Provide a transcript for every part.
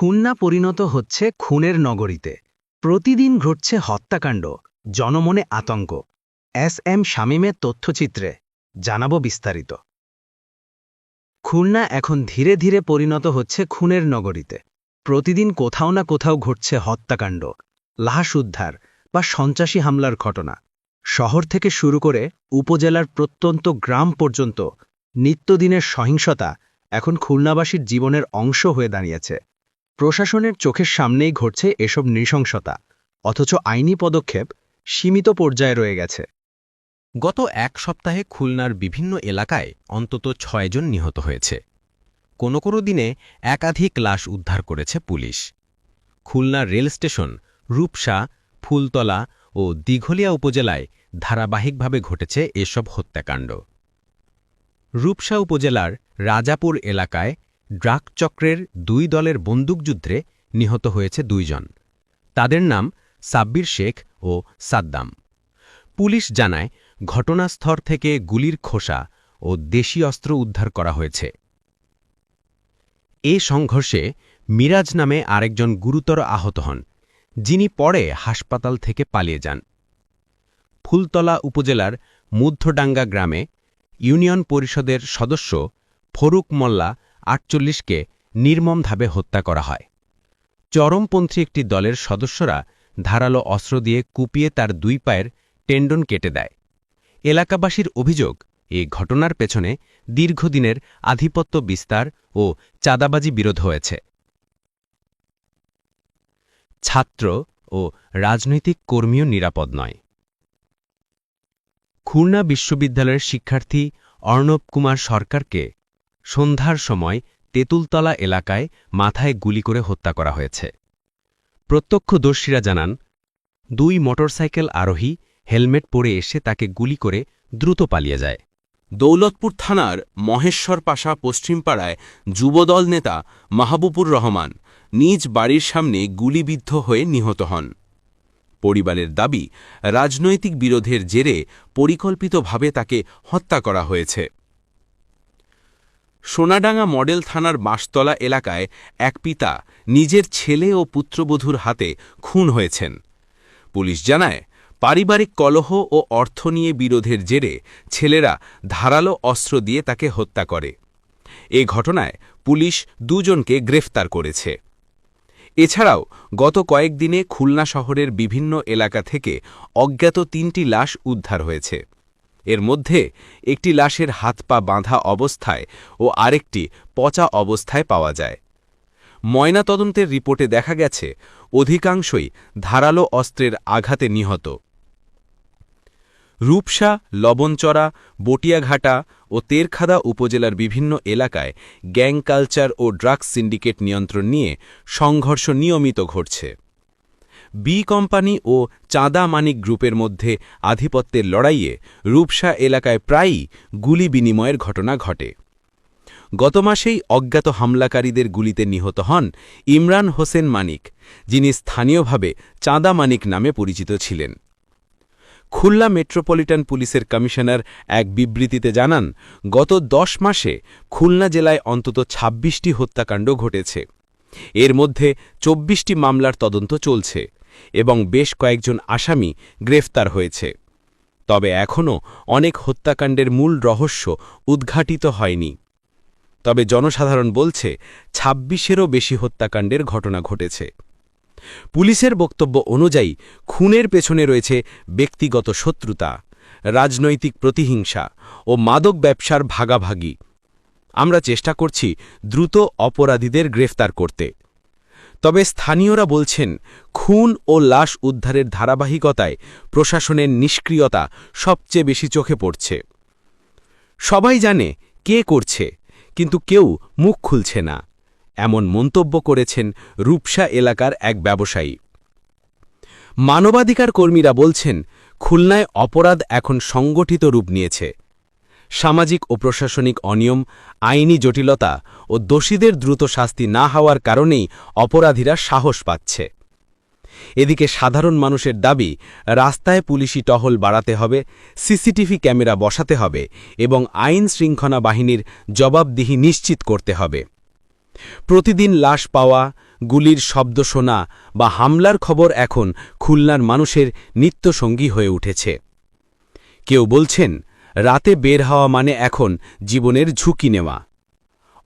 খুলনা পরিণত হচ্ছে খুনের নগরীতে। প্রতিদিন ঘটছে হত্যাকাণ্ড, জনমনে আতঙ্ক। এস এম শামীমের তথ্যচিত্রে জানাব বিস্তারিত। খুলনা এখন ধীরে ধীরে পরিণত হচ্ছে খুনের নগরীতে। প্রতিদিন কোথাও না কোথাও ঘটছে হত্যাকাণ্ড, লাশ উদ্ধার বা সন্ত্রাসী হামলার ঘটনা। শহর থেকে শুরু করে উপজেলার প্রত্যন্ত গ্রাম পর্যন্ত নিত্যদিনের সহিংসতা এখন খুলনাবাসীর জীবনের অংশ হয়ে দাঁড়িয়েছে। প্রশাসনের চোখের সামনেই ঘটছে এসব নৃশংসতা, অথচ আইনি পদক্ষেপ সীমিত পর্যায়ে রয়ে গেছে। গত এক সপ্তাহে খুলনার বিভিন্ন এলাকায় অন্তত ছয়জন নিহত হয়েছে। কোনো কোনো দিনে একাধিক লাশ উদ্ধার করেছে police. Khulna rail station Rupsa, Phultala ও দীঘলিয়া উপজেলায় ধারাবাহিকভাবে ঘটেছে এসব হত্যাকাণ্ড। রূপসা উপজেলার রাজাপুর এলাকায় ড্রাক চক্রের দুই দলের বন্দুকযুদ্ধে নিহত হয়েছে দুইজন। তাদের নাম সাব্বির শেখ ও সাদ্দাম। পুলিশ জানায়, ঘটনাস্থল থেকে গুলির খোসা ও দেশি অস্ত্র উদ্ধার করা হয়েছে। এ সংঘর্ষে মিরাজ নামে আরেকজন গুরুতর আহত হন, যিনি পরে হাসপাতাল থেকে পালিয়ে যান। ফুলতলা উপজেলার মুদ্ধডাঙ্গা গ্রামে ইউনিয়ন পরিষদের সদস্য ফরুক মোল্লা আটচল্লিশকে নির্মমভাবে হত্যা করা হয়। চরমপন্থী একটি দলের সদস্যরা ধারালো অস্ত্র দিয়ে কুপিয়ে তার দুই পায়ের টেন্ডন কেটে দেয়। এলাকাবাসীর অভিযোগ, এ ঘটনার পেছনে দীর্ঘদিনের আধিপত্য বিস্তার ও চাঁদাবাজি বিরোধ হয়েছে। ছাত্র ও রাজনৈতিক কর্মীও নিরাপদ নয়। খুলনা বিশ্ববিদ্যালয়ের শিক্ষার্থী অর্ণব কুমার সরকারকে সন্ধ্যার সময় তেঁতুলতলা এলাকায় মাথায় গুলি করে হত্যা করা হয়েছে। প্রত্যক্ষদর্শীরা জানান, দুই মোটরসাইকেল আরোহী হেলমেট পরে এসে তাকে গুলি করে দ্রুত পালিয়ে যায়। দৌলতপুর থানার মহেশ্বর পাশা পশ্চিমপাড়ায় যুবদল নেতা মাহবুবুর রহমান নিজ বাড়ির সামনে গুলিবিদ্ধ হয়ে নিহত হন। পরিবারের দাবি, রাজনৈতিক বিরোধের জেরে পরিকল্পিতভাবে তাকে হত্যা করা হয়েছে। সোনাডাঙ্গা মডেল থানার বাঁশতলা এলাকায় এক পিতা নিজের ছেলে ও পুত্রবধূর হাতে খুন হয়েছেন। পুলিশ জানায়, পারিবারিক কলহ ও অর্থ নিয়ে বিরোধের জেরে ছেলেরা ধারালো অস্ত্র দিয়ে তাকে হত্যা করে। এ ঘটনায় পুলিশ দুজনকে গ্রেফতার করেছে। এছাড়াও, গত কয়েকদিনে খুলনা শহরের বিভিন্ন এলাকা থেকে অজ্ঞাত তিনটি লাশ উদ্ধার হয়েছে। এর মধ্যে একটি লাশের হাত পা বাঁধা অবস্থায় ও আরেকটি পচা অবস্থায় পাওয়া যায়। ময়নাতদন্তের রিপোর্টে দেখা গেছে, অধিকাংশই ধারালো অস্ত্রের আঘাতে নিহত। রূপসা লবণচড়া বটিয়াঘাটা ও তেরখাদা উপজেলার বিভিন্ন এলাকায় গ্যাং কালচার ও ড্রাগস সিন্ডিকেট নিয়ন্ত্রণ নিয়ে সংঘর্ষ নিয়মিত ঘটছে। বি কোম্পানি ও চাঁদা মানিক গ্রুপের মধ্যে আধিপত্যের লড়াইয়ে রূপসা এলাকায় প্রায়ই গুলি বিনিময়ের ঘটনা ঘটে। গত মাসেই অজ্ঞাত হামলাকারীদের গুলিতে নিহত হন ইমরান হোসেন মানিক, যিনি স্থানীয়ভাবে চাঁদা মানিক নামে পরিচিত ছিলেন। খুলনা মেট্রোপলিটন পুলিশের কমিশনার এক বিবৃতিতে জানান, গত দশ মাসে খুলনা জেলায় অন্তত ২৬টি হত্যাকাণ্ড ঘটেছে। এর মধ্যে চব্বিশটি মামলার তদন্ত চলছে। এবং বেশ কয়েকজন আসামি গ্রেফতার হয়েছে। তবে এখনও অনেক হত্যাকাণ্ডের মূল রহস্য উদ্ঘাটিত হয়নি। তবে জনসাধারণ বলছে, ছাব্বিশেরও বেশি হত্যাকাণ্ডের ঘটনা ঘটেছে। পুলিশের বক্তব্য অনুযায়ী, খুনের পেছনে রয়েছে ব্যক্তিগত শত্রুতা, রাজনৈতিক প্রতিহিংসা ও মাদক ব্যবসার ভাগাভাগি। আমরা চেষ্টা করছি দ্রুত অপরাধীদের গ্রেফতার করতে। তবে স্থানীয়রা বলছেন, খুন ও লাশ উদ্ধারের ধারাবাহিকতায় প্রশাসনের নিষ্ক্রিয়তা সবচেয়ে বেশি চোখে পড়ছে। সবাই জানে কে করছে, কিন্তু কেউ মুখ খুলছে না। এমন মন্তব্য করেছেন রূপসা এলাকার এক ব্যবসায়ী। মানবাধিকার কর্মীরা বলছেন, খুলনায় অপরাধ এখন সংগঠিত রূপ নিয়েছে। সামাজিক ও প্রশাসনিক অনিয়ম, আইনি জটিলতা ও দোষীদের দ্রুত শাস্তি না হওয়ার কারণেই অপরাধীরা সাহস পাচ্ছে। এদিকে সাধারণ মানুষের দাবি, রাস্তায় পুলিশি টহল বাড়াতে হবে, সিসিটিভি ক্যামেরা বসাতে হবে এবং আইন শৃঙ্খলা বাহিনীর জবাবদিহি নিশ্চিত করতে হবে। প্রতিদিন লাশ পাওয়া, গুলির শব্দ শোনা বা হামলার খবর এখন খুলনার মানুষের নিত্যসঙ্গী হয়ে উঠেছে। কেউ বলছেন রাতে বের হওয়া মানে এখন জীবনের ঝুঁকি নেওয়া।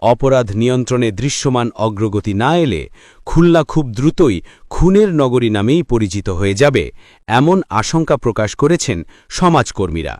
অপরাধ নিয়ন্ত্রণে দৃশ্যমান অগ্রগতি না এলে খুলনা খুব দ্রুতই খুনের নগরী নামেই পরিচিত হয়ে যাবে, এমন আশঙ্কা প্রকাশ করেছেন সমাজকর্মীরা।